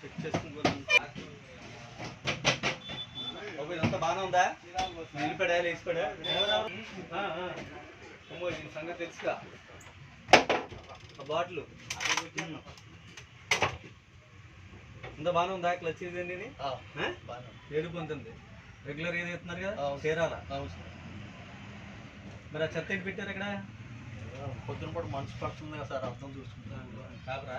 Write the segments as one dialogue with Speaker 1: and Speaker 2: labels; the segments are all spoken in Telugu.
Speaker 1: చెక్ చేసుకుంటాం బాబు ఇదంతా బాగానే ఉందా? నిలిపాడా లేచిపాడా. అమ్మో దీని సంగతి తెలుసుగా. ఆ బాటిల్. ఇంత బాగానే ఉందా? క్లచ్ ఇదండి ఇది? ఆ? ఏడు పొందుతుంది రెగ్యులర్ ఏది ఎత్తున్నారు కదా చేరాలా? మరి ఆ చెత్త ఏంటి పెట్టారు ఇక్కడ?
Speaker 2: పొద్దున పూట మనసు పడుతుంది కదా సార్ అర్థం చూసుకుంటాం
Speaker 1: కాపరా.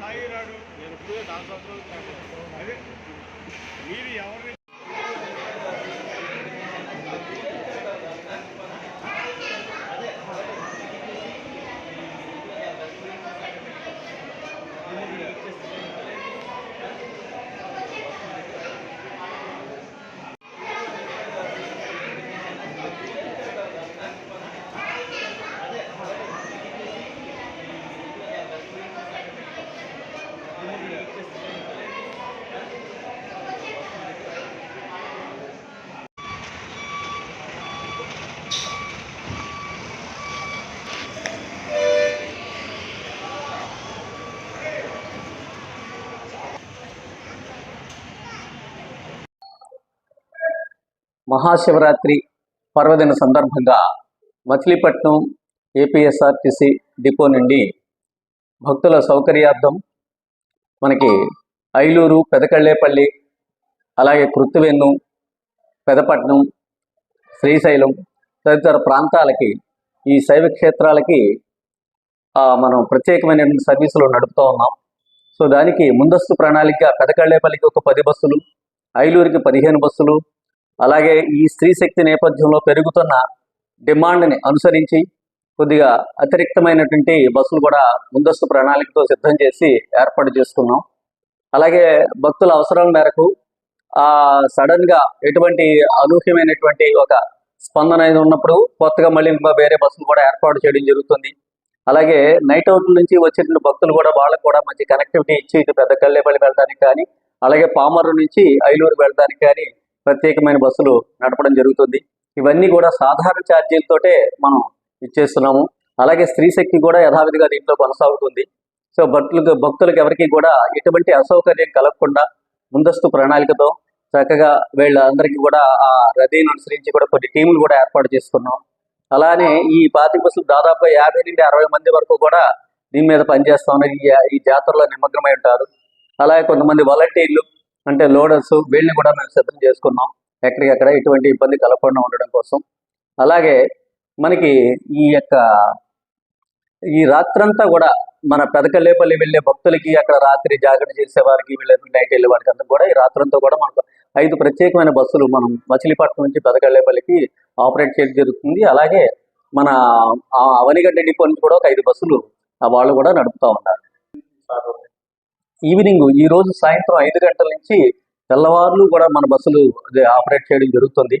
Speaker 3: సాగిరాడు నేను ఇప్పుడు నాలుగు సంవత్సరాలు అదే మీరు ఎవరిని మహాశివరాత్రి పర్వదిన సందర్భంగా మచిలీపట్నం ఏపీఎస్ఆర్టీసీ డిపో నుండి భక్తుల సౌకర్యార్థం మనకి ఐలూరు పెదకళ్ళేపల్లి అలాగే కృత్తివెన్ను పెదపట్నం శ్రీశైలం తదితర ప్రాంతాలకి ఈ శైవ క్షేత్రాలకి మనం ప్రత్యేకమైనటువంటి సర్వీసులు నడుపుతూ ఉన్నాం. సో దానికి ముందస్తు ప్రణాళిక పెదకళ్ళేపల్లికి ఒక పది బస్సులు ఐలూరికి పదిహేను బస్సులు అలాగే ఈ స్త్రీ శక్తి నేపథ్యంలో పెరుగుతున్న డిమాండ్ని అనుసరించి కొద్దిగా అతిరిక్తమైనటువంటి బస్సులు కూడా ముందస్తు ప్రణాళికతో సిద్ధం చేసి ఏర్పాటు చేసుకున్నాం. అలాగే భక్తుల అవసరాల మేరకు ఆ ఎటువంటి అనూహ్యమైనటువంటి ఒక స్పందన అనేది ఉన్నప్పుడు కొత్తగా మళ్ళీ ఇంకా వేరే బస్సులు కూడా ఏర్పాటు చేయడం జరుగుతుంది. అలాగే నైట్ అవుట్ నుంచి వచ్చేటువంటి భక్తులు కూడా వాళ్ళకు కూడా మంచి కనెక్టివిటీ ఇచ్చి ఇటు పెద్ద కల్లేపల్లి వెళ్ళడానికి కానీ అలాగే పామరు నుంచి ఐలూరు వెళ్ళడానికి కానీ ప్రత్యేకమైన బస్సులు నడపడం జరుగుతుంది. ఇవన్నీ కూడా సాధారణ ఛార్జీలతోటే మనం ఇచ్చేస్తున్నాము. అలాగే స్త్రీ శక్తి కూడా యథావిధిగా దీంట్లో కొనసాగుతుంది. సో భక్తులకు భక్తులకు ఎవరికి కూడా ఎటువంటి అసౌకర్యం కలగకుండా ముందస్తు ప్రణాళికతో చక్కగా వీళ్ళందరికీ కూడా ఆ రద్దీని అనుసరించి కూడా కొన్ని టీములు కూడా ఏర్పాటు చేసుకున్నాం. అలానే ఈ పాతిక బస్సులు దాదాపు యాభై నుండి అరవై మంది వరకు కూడా దీని మీద పనిచేస్తా ఉన్నారు ఈ ఈ జాతరలో నిమగ్నమై ఉంటారు. అలాగే కొంతమంది వాలంటీర్లు అంటే లోడర్స్ వీళ్ళని కూడా మేము సిద్ధం చేసుకున్నాం ఎక్కడికక్కడ ఎటువంటి ఇబ్బంది కలగకుండా ఉండడం కోసం. అలాగే మనకి ఈ యొక్క ఈ రాత్రంతా కూడా మన పెదకల్లేపల్లి వెళ్ళే భక్తులకి అక్కడ రాత్రి జాగ్రత్త చేసే వారికి వెళ్ళే నైట్ వెళ్ళే వారికి అందరూ కూడా ఈ రాత్రంతా కూడా మనకు ఐదు ప్రత్యేకమైన బస్సులు మనం మచిలీపట్నం నుంచి పెదకల్లేపల్లికి ఆపరేట్ చేయడం జరుగుతుంది. అలాగే మన ఆ అవనిగడ్డ డిపో నుంచి కూడా ఒక ఐదు బస్సులు ఆ వాళ్ళు కూడా నడుపుతా ఉన్నారు. ఈవినింగ్ ఈ రోజు సాయంత్రం ఐదు గంటల నుంచి తెల్లవారులు కూడా మన బస్సులు ఆపరేట్ చేయడం జరుగుతుంది.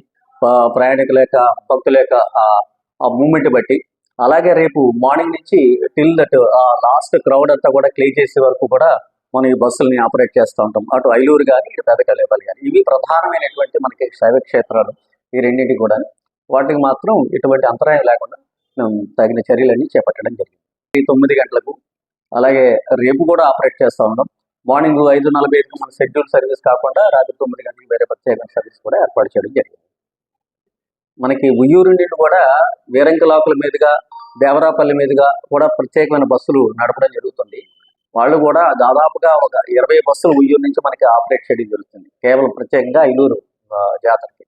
Speaker 3: ప్రయాణికుల యొక్క భక్తుల యొక్క ఆ- మూమెంట్ బట్టి. అలాగే రేపు మార్నింగ్ నుంచి టిల్ దట్ ఆ లాస్ట్ క్రౌడ్ అంతా కూడా క్లియర్ చేసే వరకు కూడా మనం ఈ బస్సుల్ని ఆపరేట్ చేస్తూ ఉంటాం. అటు ఐలూరు కానీ ఇటు పెదకలేపల్లి కానీ ఇవి ప్రధానమైనటువంటి మనకి శైవ క్షేత్రాలు ఈ రెండింటికి కూడా వాటికి మాత్రం ఎటువంటి అంతరాయం లేకుండా మేము తగిన చర్యలన్నీ చేపట్టడం జరిగింది. ఈ తొమ్మిది గంటలకు అలాగే రేపు కూడా ఆపరేట్ చేస్తూ ఉన్నాం. మార్నింగ్ ఐదు నలభై ఐదుకి మన షెడ్యూల్ సర్వీస్ కాకుండా రాత్రి తొమ్మిది గంటలకు వేరే ప్రత్యేక సర్వీస్ కూడా ఏర్పాటు చేయడం జరిగింది. మనకి ఉయ్యూరు నుండి కూడా వీరంకలాకుల మీదుగా దేవరాపల్లి మీదుగా కూడా ప్రత్యేకమైన బస్సులు నడపడం జరుగుతుంది. వాళ్ళు కూడా దాదాపుగా ఒక ఇరవై బస్సులు ఉయ్యూరు నుంచి మనకి ఆపరేట్ చేయడం జరుగుతుంది. కేవలం ప్రత్యేకంగా ఐలూరు జాతరకి.